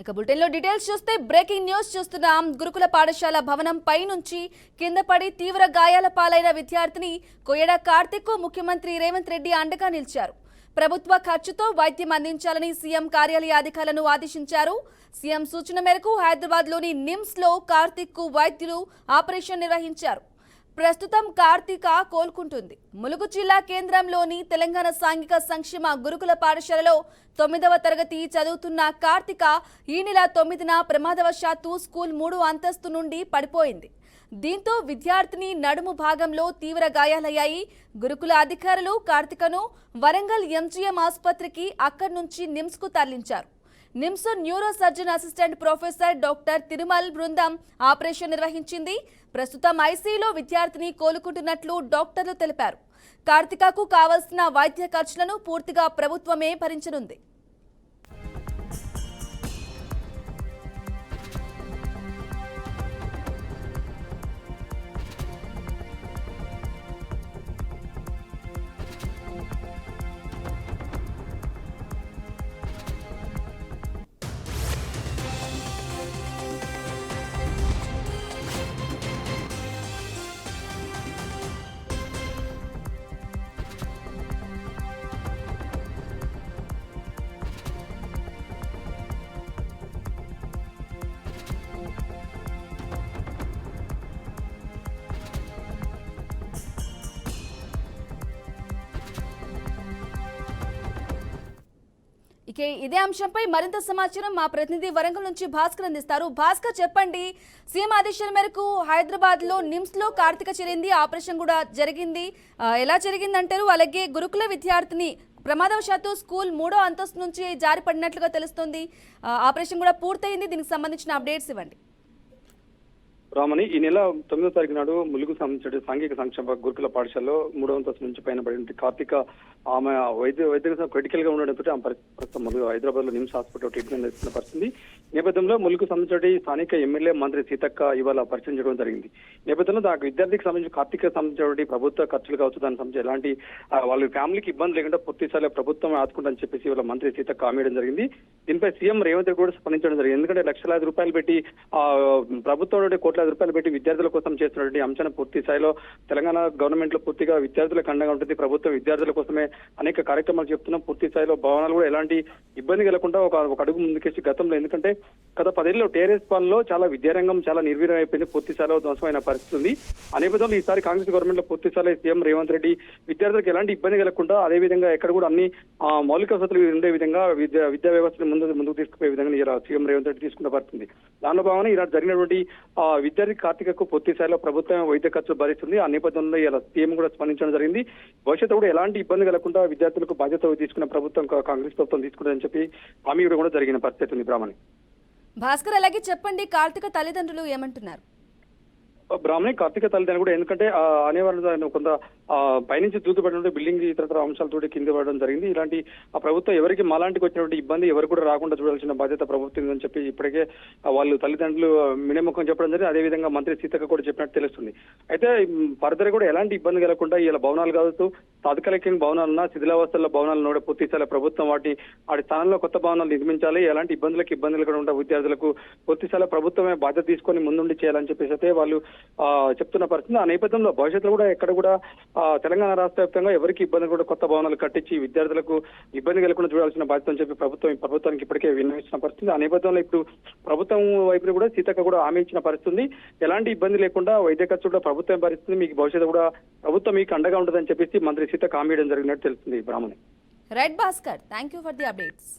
ఇక బులెటిన్లో డీటెయిల్స్ చూస్తే బ్రేకింగ్ న్యూస్ చూస్తున్నాం. గురుకుల పాఠశాల భవనం పై నుంచి కింద పడి తీవ్ర గాయాల పాలైన విద్యార్థిని కొయ్యడ కార్తిక్ ముఖ్యమంత్రి రేవంత్ రెడ్డి అండగా నిలిచారు. ప్రభుత్వ ఖర్చుతో వైద్యం అందించాలని సీఎం కార్యాలయ అధికారులను ఆదేశించారు. సీఎం సూచన మేరకు హైదరాబాద్లోని నిమ్స్లో కార్తిక్కు వైద్యులు ఆపరేషన్ నిర్వహించారు. ప్రస్తుతం కార్తీక కోలుకుంటుంది. ములుగు జిల్లా కేంద్రంలోని తెలంగాణ సాంఘిక సంక్షేమ గురుకుల పాఠశాలలో తొమ్మిదవ తరగతి చదువుతున్న కార్తిక ఈ నెల తొమ్మిదిన ప్రమాదవశాత్తు స్కూల్ మూడు అంతస్తు నుండి పడిపోయింది. దీంతో విద్యార్థిని నడుము భాగంలో తీవ్ర గాయాలయ్యాయి. గురుకుల అధికారులు కార్తికను వరంగల్ ఎంజీఎం ఆసుపత్రికి అక్కడి నుంచి నిమ్స్కు తరలించారు. NIMS neuro surgeon assistant professor doctor Tirumal బృందం ఆపరేషన్ నిర్వహించింది. ప్రస్తుతం ఐసీలో విద్యార్థిని కోలుకుంటున్నట్లు డాక్టర్లు తెలిపారు. కార్తికకు కావలసిన వైద్య ఖర్చులను పూర్తిగా ప్రభుత్వమే భరించనుంది. ఇక ఇదే అంశంపై మరింత సమాచారం మా ప్రతినిధి వరంగల్ నుంచి భాస్కర్ అందిస్తారు. భాస్కర్ చెప్పండి. సీఎం ఆదేశాల మేరకు హైదరాబాద్లో నిమ్స్లో కార్తీక చేరింది ఆపరేషన్ కూడా జరిగింది. ఎలా జరిగింది అంటారు అలాగే గురుకుల విద్యార్థిని ప్రమాదవశాత్తు స్కూల్ మూడో అంతస్తు నుంచి జారిపడినట్లుగా తెలుస్తుంది. ఆపరేషన్ కూడా పూర్తయింది. దీనికి సంబంధించిన అప్డేట్స్ ఇవ్వండి. రామని ఈ నెల తొమ్మిదో తారీఖు నాడు ములుగు సంబంధించిన సాంఘిక సంక్షేమ గురుకుల పాఠశాలలో మూడవ అంతస్తు నుంచి పైన పడిన కార్తీక ఆమె వైద్య వైద్య క్రిటికల్గా ఉండడంతో ఆమె ప్రస్తుతం ములుగు హైదరాబాద్లో నిమ్స్ హాస్పిటల్ ట్రీట్మెంట్ ఇస్తున్న పరిస్థితి. నేపథ్యంలో ములుగు సంబంధించిన స్థానిక ఎమ్మెల్యే మంత్రి సీతక్క ఇవాళ పరిచయం చేయడం జరిగింది. నేపథ్యంలో దానికి విద్యార్థికి సంబంధించి కార్తీక సంబంధించిన ప్రభుత్వ ఖర్చులు కావచ్చు దానికి సంబంధించి ఎలాంటి వాళ్ళ ఫ్యామిలీకి ఇబ్బంది లేకుండా పూర్తి ప్రభుత్వం ఆదుకుంటుందని చెప్పేసి ఇవాళ మంత్రి సీతక్క హామీ జరిగింది. దీనిపై సీఎం రేవంత్ రెడ్డి కూడా స్పందించడం జరిగింది. ఎందుకంటే లక్షలాది రూపాయలు పెట్టి ఆ ప్రభుత్వం కోట్ల లక్షల రూపాయలు పెట్టి విద్యార్థుల కోసం చేస్తున్నటువంటి అంశాన్ని పూర్తి స్థాయిలో తెలంగాణ గవర్నమెంట్లో పూర్తిగా విద్యార్థులకు అండగా ఉంటుంది. ప్రభుత్వం విద్యార్థుల కోసమే అనేక కార్యక్రమాలు చెప్తున్నాం పూర్తి స్థాయిలో భవనాలు కూడా ఎలాంటి ఇబ్బంది కలగకుండా ఒక ఒక అడుగు ముందుకేసి గతంలో. ఎందుకంటే గత పదేళ్ళలో టీఆర్ఎస్ పాలనలో చాలా విద్యారంగం చాలా నిర్వీర్యం అయిపోయింది. పూర్తి స్థాయిలో ధ్వంసమైన పరిస్థితి ఉంది. అనే నేపథ్యంలో ఈసారి కాంగ్రెస్ గవర్నమెంట్లో పూర్తి స్థాయిలో సీఎం రేవంత్ రెడ్డి విద్యార్థులకు ఎలాంటి ఇబ్బంది కలగకుండా అదే విధంగా ఎక్కడ కూడా అన్ని మౌలిక వసతులు ఉండే విధంగా విద్యా విద్యా వ్యవస్థను ముందు ముందుకు తీసుకుపోయే విధంగా సీఎం రేవంత్ రెడ్డి తీసుకున్న పరిస్థితి దానిలో భాగంగా ఈనాడు జరిగినటువంటి ఆ, విద్యార్థి కార్తీకకు పూర్తి స్థాయిలో ప్రభుత్వం వైద్య ఖర్చులు భరిస్తుంది. ఆ నేపథ్యంలో ఇలా సీఎం కూడా స్పందించడం జరిగింది. భవిష్యత్తు కూడా ఎలాంటి ఇబ్బంది కలగకుండా విద్యార్థులకు బాధ్యత తీసుకున్న ప్రభుత్వం కాంగ్రెస్ ప్రభుత్వం తీసుకుంటుందని చెప్పి హామీ కూడా జరిగిన పరిస్థితి ఉంది బ్రాహ్మణి. భాస్కర్ అలాగే చెప్పండి కార్తీక తల్లిదండ్రులు ఏమంటున్నారు? బ్రాహ్మణి కార్తీక తల్లిదండ్రులు కూడా ఎందుకంటే ఆ, అనేవారు కొంత పైనుంచి దూతుపడిన బిల్డింగ్ ఇతర అంశాలతో కింద పడడం జరిగింది. ఇలాంటి ఆ ప్రభుత్వం ఎవరికి మాలాంటికి వచ్చినటువంటి ఇబ్బంది ఎవరు కూడా రాకుండా చూడాల్సిన బాధ్యత ప్రభుత్వం అని చెప్పి ఇప్పటికే వాళ్ళు తల్లిదండ్రులు మినముఖం చెప్పడం జరిగింది. అదే విధంగా మంత్రి సీతక్క కూడా చెప్పినట్టు తెలుస్తుంది. అయితే ఫర్దర్ కూడా ఎలాంటి ఇబ్బంది కలగకుండా ఇలా భవనాలు కావచ్చు తాత్కాలికంగా భవనాలన్నా శిథిలావస్థల్లో భవనాలను కూడా పూర్తి ప్రభుత్వం వాటి వాటి స్థానంలో కొత్త భవనాలు నిర్మించాలి. ఎలాంటి ఇబ్బందులకు ఇబ్బందులు కూడా ఉంటాయి విద్యార్థులకు పూర్తి స్థాయిలో ప్రభుత్వమే బాధ్యత తీసుకొని ముందుండి చేయాలని చెప్పేసి అయితే వాళ్ళు చెప్తున్న పరిస్థితి. ఆ నేపథ్యంలో భవిష్యత్తులో కూడా ఎక్కడ కూడా ఆ, తెలంగాణ రాష్ట్ర వ్యాప్తంగా ఎవరికి ఇబ్బంది కూడా కొత్త భవనాలు కట్టించి విద్యార్థులకు ఇబ్బంది కలగకుండా చూడాల్సిన బాధ్యత అని చెప్పి ప్రభుత్వం ప్రభుత్వానికి ఇప్పటికే విన్నవించిన పరిస్థితి. ఆ నేపథ్యంలో ఇప్పుడు ప్రభుత్వం వైపు కూడా సీతక్క కూడా హామీ ఇచ్చిన పరిస్థితి ఎలాంటి ఇబ్బంది లేకుండా వైద్య ఖర్చు కూడా ప్రభుత్వం భరిస్తుంది. మీకు భవిష్యత్తు కూడా ప్రభుత్వం మీకు అండగా ఉంటుందని చెప్పేసి మంత్రి సీతక్క హామీ ఇవ్వడం జరిగినట్టు తెలుస్తుంది Brahmani right Bhaskar thank you for the updates